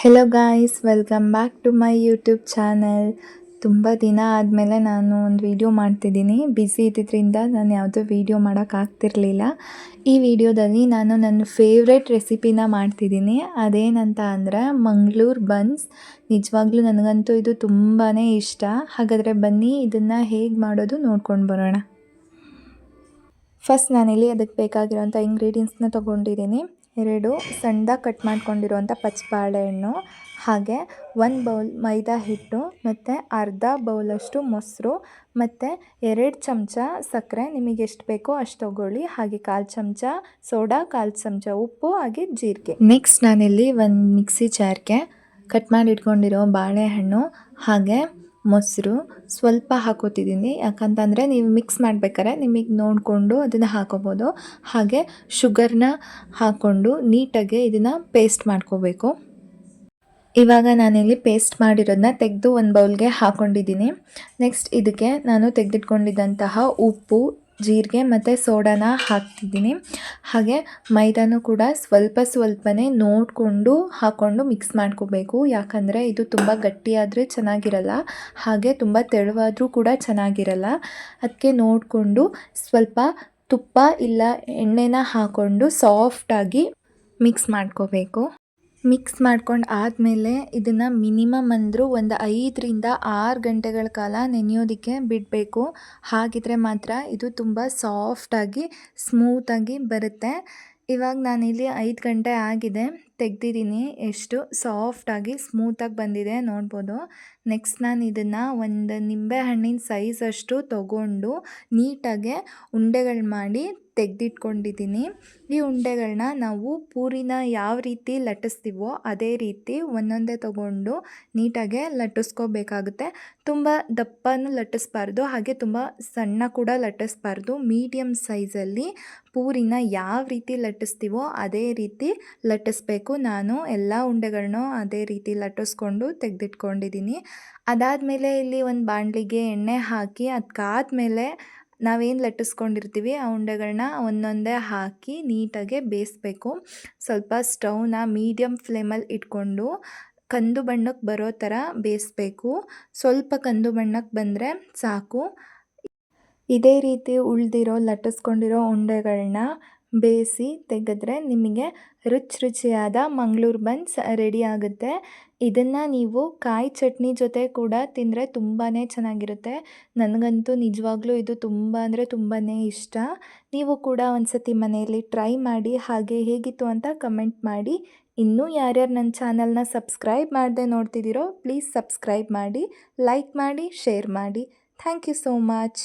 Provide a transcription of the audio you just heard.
Hello guys welcome back to my YouTube channel ತುಂಬ ದಿನ ಆದಮೇಲೆ ನಾನು ಒಂದು ವಿಡಿಯೋ ಮಾಡ್ತಿದ್ದೀನಿ. ಬ್ಯುಸಿ ಇದ್ದಿದ್ದರಿಂದ ನಾನು ಯಾವುದೋ ವಿಡಿಯೋ ಮಾಡೋಕ್ಕಾಗ್ತಿರ್ಲಿಲ್ಲ ಈ ವಿಡಿಯೋದಲ್ಲಿ ನಾನು ನನ್ನ ಫೇವ್ರೆಟ್ ರೆಸಿಪಿನ ಮಾಡ್ತಿದ್ದೀನಿ. ಅದೇನಂತ ಅಂದರೆ ಮಂಗಳೂರು ಬನ್ಸ್ ನಿಜವಾಗ್ಲೂ ನನಗಂತೂ ಇದು ತುಂಬಾ ಇಷ್ಟ. ಹಾಗಾದರೆ ಬನ್ನಿ ಇದನ್ನು ಹೇಗೆ ಮಾಡೋದು ನೋಡ್ಕೊಂಡು ಬರೋಣ. ಫಸ್ಟ್ ನಾನಿಲ್ಲಿ ಅದಕ್ಕೆ ಬೇಕಾಗಿರೋಂಥ ಇಂಗ್ರೀಡಿಯೆಂಟ್ಸ್ನ ತೊಗೊಂಡಿದ್ದೀನಿ. ಎರಡು ಸಣ್ಣದಾಗಿ ಕಟ್ ಮಾಡ್ಕೊಂಡಿರುವಂಥ ಪಚ್ಚ ಬಾಳೆಹಣ್ಣು ಹಾಗೆ ಒಂದು ಬೌಲ್ ಮೈದಾ ಹಿಟ್ಟು ಮತ್ತು ಅರ್ಧ ಬೌಲಷ್ಟು ಮೊಸರು ಮತ್ತು ಎರಡು ಚಮಚ ಸಕ್ಕರೆ. ನಿಮಗೆ ಎಷ್ಟು ಬೇಕೋ ಅಷ್ಟು ತೊಗೊಳ್ಳಿ. ಹಾಗೆ ಕಾಲು ಚಮಚ ಸೋಡಾ, ಕಾಲು ಚಮಚ ಉಪ್ಪು, ಹಾಗೆ ಜೀರಿಗೆ. ನೆಕ್ಸ್ಟ್ ನಾನಿಲ್ಲಿ ಒಂದು ಮಿಕ್ಸಿ ಜಾರ್ಗೆ ಕಟ್ ಮಾಡಿ ಇಟ್ಕೊಂಡಿರೋ ಬಾಳೆಹಣ್ಣು, ಹಾಗೆ ಮೊಸರು ಸ್ವಲ್ಪ ಹಾಕೋತಿದ್ದೀನಿ. ಯಾಕಂತಂದರೆ ನೀವು ಮಿಕ್ಸ್ ಮಾಡ್ಬೇಕಾದ್ರೆ ನಿಮಗೆ ನೋಡಿಕೊಂಡು ಅದನ್ನು ಹಾಕೋಬೋದು. ಹಾಗೆ ಶುಗರ್ನ ಹಾಕ್ಕೊಂಡು ನೀಟಾಗಿ ಇದನ್ನು ಪೇಸ್ಟ್ ಮಾಡ್ಕೋಬೇಕು. ಇವಾಗ ನಾನಿಲ್ಲಿ ಪೇಸ್ಟ್ ಮಾಡಿರೋದನ್ನ ತೆಗೆದು ಒಂದು ಬೌಲ್ಗೆ ಹಾಕ್ಕೊಂಡಿದ್ದೀನಿ ನೆಕ್ಸ್ಟ್ ಇದಕ್ಕೆ ನಾನು ತೆಗೆದಿಟ್ಕೊಂಡಿದ್ದಂತಹ ಉಪ್ಪು ಜೀರಿಗೆ ಮತ್ತು ಸೋಡಾನ ಹಾಕ್ತಿದ್ದೀನಿ. ಹಾಗೆ ಮೈದಾನು ಕೂಡ ಸ್ವಲ್ಪ ಸ್ವಲ್ಪನೇ ನೋಡಿಕೊಂಡು ಹಾಕ್ಕೊಂಡು ಮಿಕ್ಸ್ ಮಾಡ್ಕೋಬೇಕು. ಯಾಕಂದರೆ ಇದು ತುಂಬ ಗಟ್ಟಿಯಾದರೆ ಚೆನ್ನಾಗಿರಲ್ಲ. ಹಾಗೆ ತುಂಬ ತೆಳುವಾದರೂ ಕೂಡ ಚೆನ್ನಾಗಿರಲ್ಲ. ಅದಕ್ಕೆ ನೋಡಿಕೊಂಡು ಸ್ವಲ್ಪ ತುಪ್ಪ ಇಲ್ಲ ಎಣ್ಣೆನ ಹಾಕ್ಕೊಂಡು ಸಾಫ್ಟಾಗಿ ಮಿಕ್ಸ್ ಮಾಡ್ಕೋಬೇಕು. ಮಿಕ್ಸ್ ಮಾಡ್ಕೊಂಡು ಆದಮೇಲೆ ಇದನ್ನು ಮಿನಿಮಮ್ ಅಂದರೂ ಒಂದು ಐದರಿಂದ ಆರು ಗಂಟೆಗಳ ಕಾಲ ನೆನೆಯೋದಕ್ಕೆ ಬಿಡಬೇಕು. ಹಾಗಿದ್ರೆ ಮಾತ್ರ ಇದು ತುಂಬ ಸಾಫ್ಟಾಗಿ ಸ್ಮೂತಾಗಿ ಬರುತ್ತೆ. ಇವಾಗ ನಾನಿಲ್ಲಿ ಐದು ಗಂಟೆ ಆಗಿದೆ. ತೆಗ್ದಿದ್ದೀನಿ. ಎಷ್ಟು ಸಾಫ್ಟಾಗಿ ಸ್ಮೂತಾಗಿ ಬಂದಿದೆ ನೋಡ್ಬೋದು. ನೆಕ್ಸ್ಟ್ ನಾನು ಇದನ್ನು ಒಂದು ನಿಂಬೆ ಹಣ್ಣಿನ ಸೈಜಷ್ಟು ತೊಗೊಂಡು ನೀಟಾಗೆ ಉಂಡೆಗಳು ಮಾಡಿ ತೆಗೆದಿಟ್ಕೊಂಡಿದ್ದೀನಿ. ಈ ಉಂಡೆಗಳನ್ನ ನಾವು ಪೂರಿನ ಯಾವ ರೀತಿ ಲಟ್ಟಿಸ್ತೀವೋ ಅದೇ ರೀತಿ ಒಂದೊಂದೇ ತೊಗೊಂಡು ನೀಟಾಗೆ ಲಟ್ಟಿಸ್ಕೋಬೇಕಾಗುತ್ತೆ. ತುಂಬ ದಪ್ಪನೂ ಲಟ್ಟಿಸ್ಬಾರ್ದು, ಹಾಗೆ ತುಂಬ ಸಣ್ಣ ಕೂಡ ಲಟ್ಟಿಸ್ಬಾರ್ದು. ಮೀಡಿಯಮ್ ಸೈಜಲ್ಲಿ ಪೂರಿನ ಯಾವ ರೀತಿ ಲಟ್ಟಿಸ್ತೀವೋ ಅದೇ ರೀತಿ ಲಟ್ಟಿಸ್ಬೇಕು. ನಾನು ಎಲ್ಲ ಉಂಡೆಗಳನ್ನೂ ಅದೇ ರೀತಿ ಲಟ್ಟಿಸ್ಕೊಂಡು ತೆಗೆದಿಟ್ಕೊಂಡಿದ್ದೀನಿ. ಅದಾದಮೇಲೆ ಇಲ್ಲಿ ಒಂದು ಬಾಣಲಿಗೆ ಎಣ್ಣೆ ಹಾಕಿ ಅದಕ್ಕಾದ್ಮೇಲೆ ನಾವೇನು ಲಟ್ಟಿಸ್ಕೊಂಡಿರ್ತೀವಿ, ಆ ಉಂಡೆಗಳನ್ನ ಒಂದೊಂದೇ ಹಾಕಿ ನೀಟಾಗೆ ಬೇಯಿಸ್ಬೇಕು. ಸ್ವಲ್ಪ ಸ್ಟವ್ನ ಮೀಡಿಯಮ್ ಫ್ಲೇಮಲ್ಲಿ ಇಟ್ಕೊಂಡು ಕಂದು ಬಣ್ಣಕ್ಕೆ ಬರೋ ಥರ ಬೇಯಿಸ್ಬೇಕು. ಸ್ವಲ್ಪ ಕಂದು ಬಣ್ಣಕ್ಕೆ ಬಂದರೆ ಸಾಕು. ಇದೇ ರೀತಿ ಉಳಿದಿರೋ, ಲಟ್ಟಿಸ್ಕೊಂಡಿರೋ ಉಂಡೆಗಳನ್ನ ಬೇಯಿಸಿ ತೆಗೆದ್ರೆ ನಿಮಗೆ ರುಚಿ ರುಚಿಯಾದ ಮಂಗಳೂರು ಬನ್ಸ್ ರೆಡಿ ಆಗುತ್ತೆ. ಇದನ್ನು ನೀವು ಕಾಯಿ ಚಟ್ನಿ ಜೊತೆ ಕೂಡ ತಿಂದರೆ ತುಂಬಾ ಚೆನ್ನಾಗಿರುತ್ತೆ. ನನಗಂತೂ ನಿಜವಾಗ್ಲೂ ಇದು ತುಂಬ ಅಂದರೆ ತುಂಬಾ ಇಷ್ಟ. ನೀವು ಕೂಡ ಒಂದು ಸತಿ ಮನೆಯಲ್ಲಿ ಟ್ರೈ ಮಾಡಿ ಹಾಗೆ ಹೇಗಿತ್ತು ಅಂತ ಕಮೆಂಟ್ ಮಾಡಿ. ಇನ್ನೂ ಯಾರ್ಯಾರು ನನ್ನ ಚಾನಲ್ನ ಸಬ್ಸ್ಕ್ರೈಬ್ ಮಾಡದೆ ನೋಡ್ತಿದ್ದೀರೋ ಪ್ಲೀಸ್ ಸಬ್ಸ್ಕ್ರೈಬ್ ಮಾಡಿ, ಲೈಕ್ ಮಾಡಿ, ಶೇರ್ ಮಾಡಿ. Thank you so much.